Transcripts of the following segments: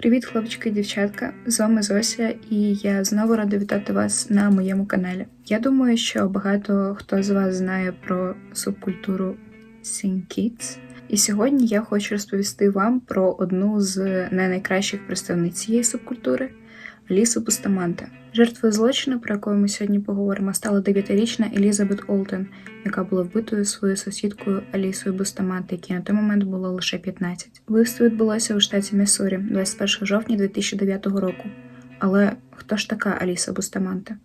Привіт, хлопчики і дівчатка! З вами Зося, і я знову рада вітати вас на моєму каналі. Я думаю, що багато хто з вас знає про субкультуру Sing Kids. І сьогодні я хочу розповісти вам про одну з не найкращих представниць цієї субкультури Алісу Бустаманте. Жертвою злочину, про яку ми сьогодні поговоримо, стала 9-річна Елізабет Олтен, яка була вбитою своєю сусідкою Алісою Бустаманте, якій на той момент було лише 15. Вбивство відбулося у штаті Міссурі 21 жовтня 2009 року. Але хто ж така Аліса Бустаманте?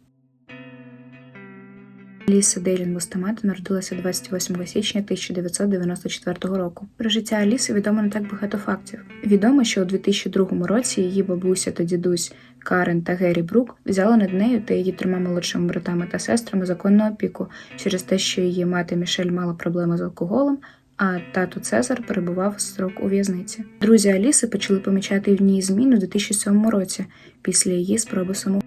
Аліса Дейлін Бустаманте народилася 28 січня 1994 року. Про життя Аліси відомо не так багато фактів. Відомо, що у 2002 році її бабуся та дідусь Карен та Геррі Брук взяли над нею та її трьома молодшими братами та сестрами законну опіку через те, що її мати Мішель мала проблеми з алкоголем. А тато Цезар перебував строк у в'язниці. Друзі Аліси почали помічати в ній зміни у 2007 році після її спроби самогубства.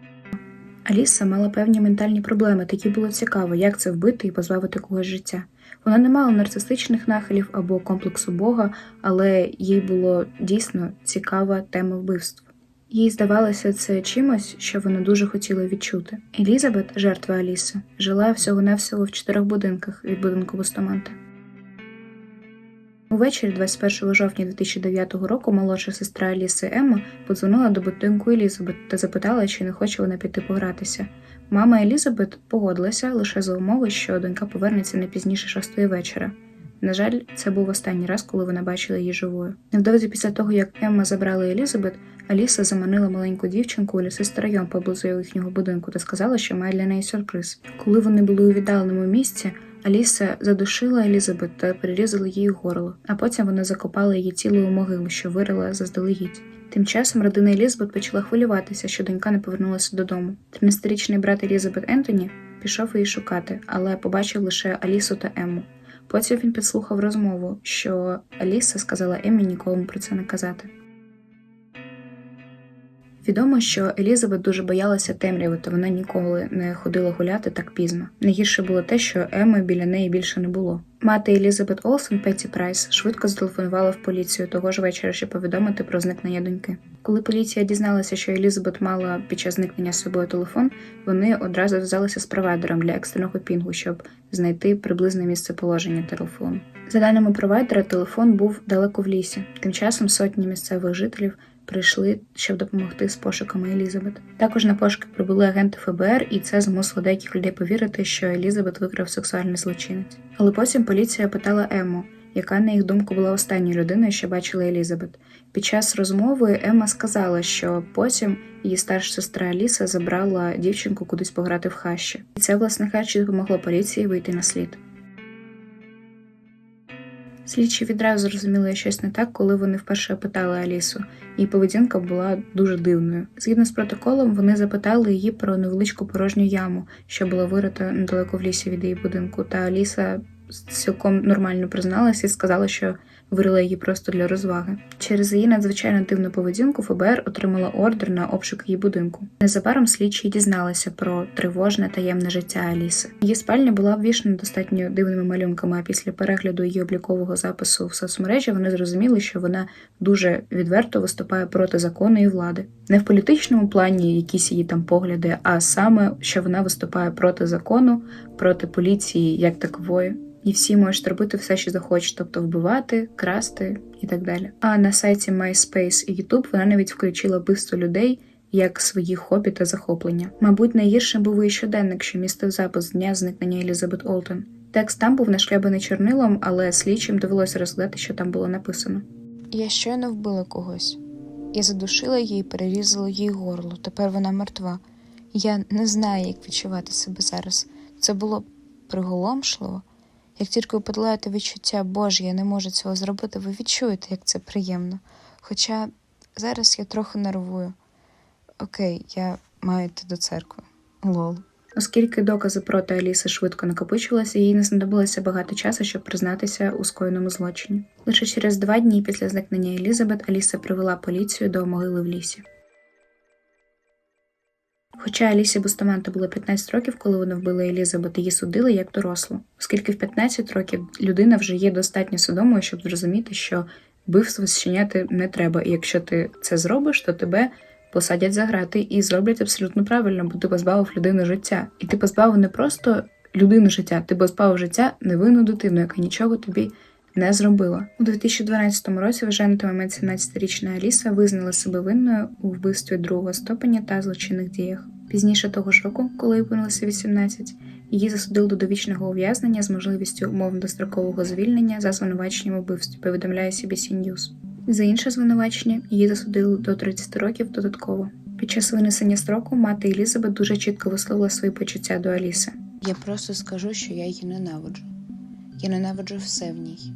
Аліса мала певні ментальні проблеми, такі було цікаво, як це вбити і позбавити когось життя. Вона не мала нарцистичних нахилів або комплексу Бога, але їй було дійсно цікава тема вбивств. Їй здавалося це чимось, що вона дуже хотіла відчути. Елізабет, жертва Аліси, жила всього-навсього в чотирьох будинках від будинку Бустаманте. Увечері 21 жовтня 2009 року молодша сестра Аліси Емма подзвонила до будинку Елізабет та запитала, чи не хоче вона піти погратися. Мама Елізабет погодилася лише за умови, що донька повернеться не пізніше шостої вечора. На жаль, це був останній раз, коли вона бачила її живою. Невдовзі після того, як Емма забрала Елізабет, Аліса заманила маленьку дівчинку у лісистий район поблизу їхнього будинку та сказала, що має для неї сюрприз. Коли вони були у віддаленому місці, Аліса задушила Елізабет та перерізала її горло, а потім вона закопала її тіло у могилу, що вирила заздалегідь. Тим часом родина Елізабет почала хвилюватися, що донька не повернулася додому. 13-річний брат Елізабет Ентоні пішов її шукати, але побачив лише Алісу та Емму. Потім він підслухав розмову, що Аліса сказала Еммі нікому про це не казати. Відомо, що Елізабет дуже боялася темряви, та вона ніколи не ходила гуляти так пізно. Найгірше було те, що Еми біля неї більше не було. Мати Елізабет Олсен Петті Прайс швидко зателефонувала в поліцію того ж вечора, щоб повідомити про зникнення доньки. Коли поліція дізналася, що Елізабет мала під час зникнення з собою телефон, вони одразу зв'язалися з провайдером для екстреного пінгу, щоб знайти приблизне місце положення телефону. За даними провайдера, телефон був далеко в лісі. Тим часом сотні місцевих жителів прийшли, щоб допомогти з пошуками Елізабет. Також на пошуки прибули агенти ФБР, і це змусило деяких людей повірити, що Елізабет викрав сексуальний злочинець. Але потім поліція питала Ему, яка, на їх думку, була останньою людиною, що бачила Елізабет. Під час розмови Емма сказала, що потім її старша сестра Аліса забрала дівчинку кудись пограти в хащі. І це, власне кажучи, допомогло поліції вийти на слід. Слідчі відразу зрозуміли щось не так, коли вони вперше опитали Алісу. Її поведінка була дуже дивною. Згідно з протоколом, вони запитали її про невеличку порожню яму, що була вирита недалеко в лісі від її будинку. Та Аліса цілком нормально призналася і сказала, що вирила її просто для розваги. Через її надзвичайно дивну поведінку ФБР отримала ордер на обшук її будинку. Незабаром слідчі дізналися про тривожне таємне життя Аліси. Її спальня була обвішана достатньо дивними малюнками. А після перегляду її облікового запису в соцмережі вони зрозуміли, що вона дуже відверто виступає проти закону і влади. Не в політичному плані якісь її там погляди, а саме що вона виступає проти закону, проти поліції як такової і всі можуть робити все, що захочуть, тобто вбивати, красти і так далі. А на сайті MySpace і YouTube вона навіть включила вбивство людей як свої хобі та захоплення. Мабуть, найгіршим був і щоденник, що містив запис дня зникнення Елізабет Олтон. Текст там був нашклябаний чорнилом, але слідчим довелося розглядати, що там було написано. Я щойно вбила когось. Я задушила її, перерізала їй горло. Тепер вона мертва. Я не знаю, як відчувати себе зараз. Це було приголомшливо. Як тільки ви подолаєте відчуття, Боже, я не можу цього зробити, ви відчуєте, як це приємно. Хоча зараз я трохи нервую. Окей, я маю йти до церкви. Лол. Оскільки докази проти Аліси швидко накопичилися, їй не знадобилося багато часу, щоб признатися у скоєному злочині. Лише через два дні після зникнення Елізабет Аліса привела поліцію до могили в лісі. Хоча Алісі Бустаманте було 15 років, коли вона вбила Елізабет, її судили як дорослу, оскільки в 15 років людина вже є достатньо свідомою, щоб зрозуміти, що вбивство зчиняти не треба. І якщо ти це зробиш, то тебе посадять за грати і зроблять абсолютно правильно, бо ти позбавив людину життя. І ти позбавив не просто людину життя, ти позбавив життя невинну дитину, яка нічого тобі не зробила. У 2012 році вже на той момент 17-річна Аліса визнала себе винною у вбивстві другого ступеня та злочинних діях. Пізніше того ж року, коли їй виповнилося 18, її засудили до довічного ув'язнення з можливістю умовно дострокового звільнення за звинуваченням у вбивстві, повідомляє CBC News. За інше звинувачення її засудили до 30 років додатково. Під час винесення строку мати Елізабет дуже чітко висловила свої почуття до Аліси. Я просто скажу, що я її ненавиджу. Я ненавиджу все в ній.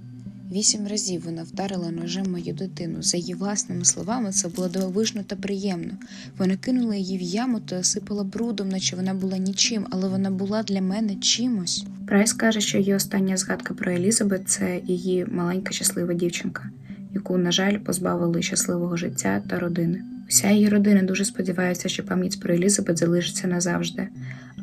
Вісім разів вона вдарила ножем мою дитину. За її власними словами, це було дивовижно та приємно. Вона кинула її в яму та осипала брудом, наче вона була нічим, але вона була для мене чимось. Прайс каже, що її остання згадка про Елізабет це її маленька щаслива дівчинка, яку, на жаль, позбавили щасливого життя та родини. Вся її родина дуже сподівається, що пам'ять про Елізабет залишиться назавжди,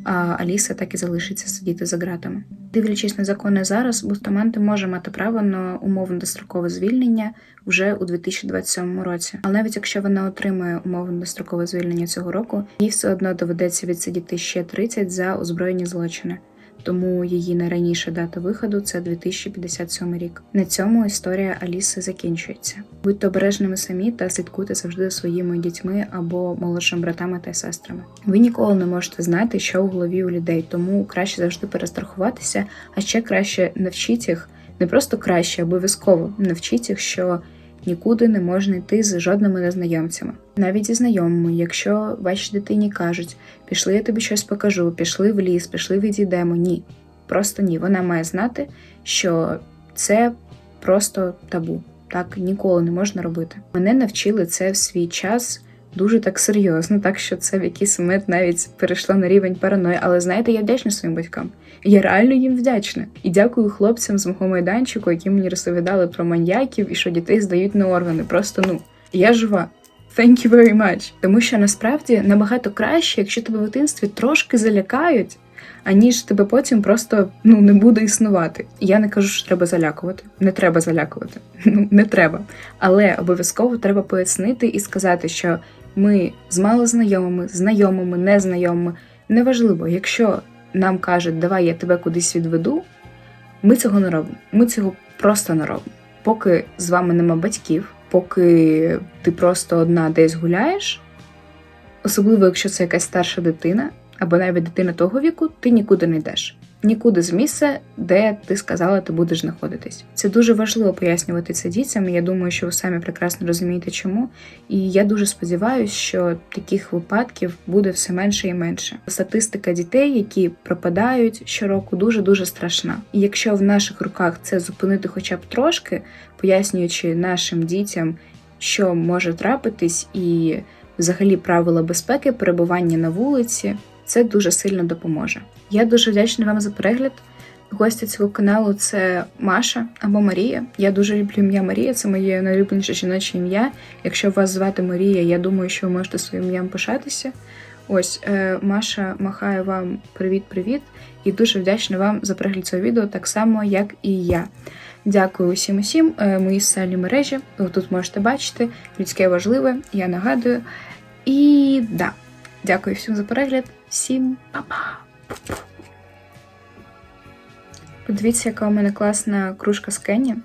а Аліса так і залишиться сидіти за ґратами. Дивлячись на закони зараз, Бустаманти може мати право на умовно дострокове звільнення вже у 2027 році. Але навіть якщо вона отримає умовно дострокове звільнення цього року, їй все одно доведеться відсидіти ще 30 за озброєні злочини. Тому її найраніша дата виходу це 2057 рік. На цьому історія Аліси закінчується. Будьте обережними самі та слідкуйте завжди за своїми дітьми або молодшими братами та сестрами. Ви ніколи не можете знати, що у голові у людей, тому краще завжди перестрахуватися, а ще краще навчіть їх, не просто краще, обов'язково навчіть їх, що нікуди не можна йти з жодними незнайомцями. Навіть зі знайомими, якщо вашій дитині кажуть, пішли, я тобі щось покажу, пішли в ліс, пішли відійдемо. Ні, просто ні. Вона має знати, що це просто табу. Так ніколи не можна робити. Мене навчили це в свій час дуже так серйозно, так що це в якийсь момент навіть перейшло на рівень параної. Але знаєте, я вдячна своїм батькам. Я реально їм вдячна. І дякую хлопцям з мого майданчику, які мені розповідали про маньяків і що дітей здають на органи. Просто ну я жива. Thank you very much. Тому що насправді набагато краще, якщо тебе в дитинстві трошки залякають, аніж тебе потім просто ну не буде існувати. Я не кажу, що треба залякувати. Не треба залякувати. Ну не треба. Але обов'язково треба пояснити і сказати, що ми з малознайомими, знайомими, незнайомими. Неважливо, якщо нам кажуть, давай я тебе кудись відведу, ми цього не робимо. Ми цього просто не робимо. Поки з вами нема батьків, поки ти просто одна десь гуляєш, особливо якщо це якась старша дитина, або навіть дитина того віку, ти нікуди не йдеш. Нікуди з місця, де ти сказала, ти будеш знаходитись. Це дуже важливо пояснювати це дітям. Я думаю, що ви самі прекрасно розумієте, чому. І я дуже сподіваюся, що таких випадків буде все менше і менше. Статистика дітей, які пропадають щороку, дуже дуже страшна. І якщо в наших руках це зупинити, хоча б трошки, пояснюючи нашим дітям, що може трапитись, і взагалі правила безпеки, перебування на вулиці. Це дуже сильно допоможе. Я дуже вдячна вам за перегляд. Гостя цього каналу це Маша або Марія. Я дуже люблю ім'я Марія, це моє найлюбленіше жіноче ім'я. Якщо вас звати Марія, я думаю, що ви можете своїм ім'ям пишатися. Ось е, Маша махає вам привіт-привіт і дуже вдячна вам за перегляд цього відео, так само, як і я. Дякую усім усім. Е, мої соціальні мережі. Ви тут можете бачити. Людське важливе, я нагадую. І да, Дякую всім за перегляд. Всім па-па! Подивіться, яка у мене класна кружка з Кенні.